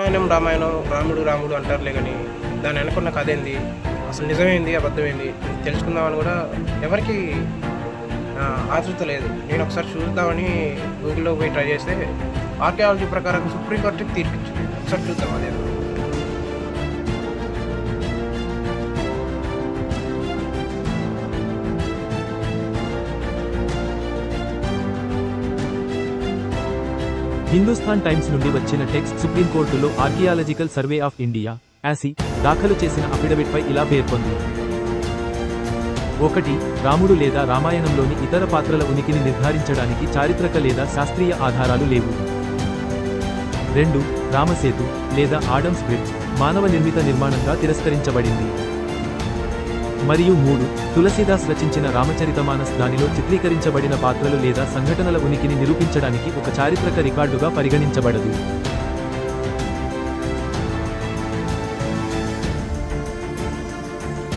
రామాయణం రామాయణం రాముడు రాముడు అంటారులే కానీ దాని వెనకున్న కథ ఏంది? అసలు నిజమేంది? అబద్ధమైంది? తెలుసుకుందామని కూడా ఎవరికి ఆతృత లేదు. నేను ఒకసారి చూద్దామని గూగుల్లో పోయి ట్రై చేస్తే ఆర్కియాలజీ ప్రకారం సుప్రీంకోర్టుకి తీర్పిచ్చింది. ఒకసారి చూద్దాం అదే. హిందుస్థాన్ టైమ్స్ నుండి వచ్చిన టెక్స్ట్ సుప్రీంకోర్టులో ఆర్కియాలజికల్ సర్వే ఆఫ్ ఇండియా యాసి దాఖలు చేసిన అఫిడవిట్పై ఇలా పేర్కొంది. ఒకటి రాముడు లేదా రామాయణంలోని ఇతర పాత్రల ఉనికిని నిర్ధారించడానికి చారిత్రక లేదా శాస్త్రీయ ఆధారాలు లేవు. రెండు రామసేతు లేదా ఆడమ్స్ బ్రిడ్జ్ మానవ నిర్మిత నిర్మాణంగా తిరస్కరించబడింది. మరియు మూడు తులసీదాస్ రచించిన రామచరితమానస్ దానిలో చిత్రీకరించబడిన పాత్రలు లేదా సంఘటనల ఉనికిని నిరూపించడానికి ఒక చారిత్రక రికార్డుగా పరిగణించబడదు.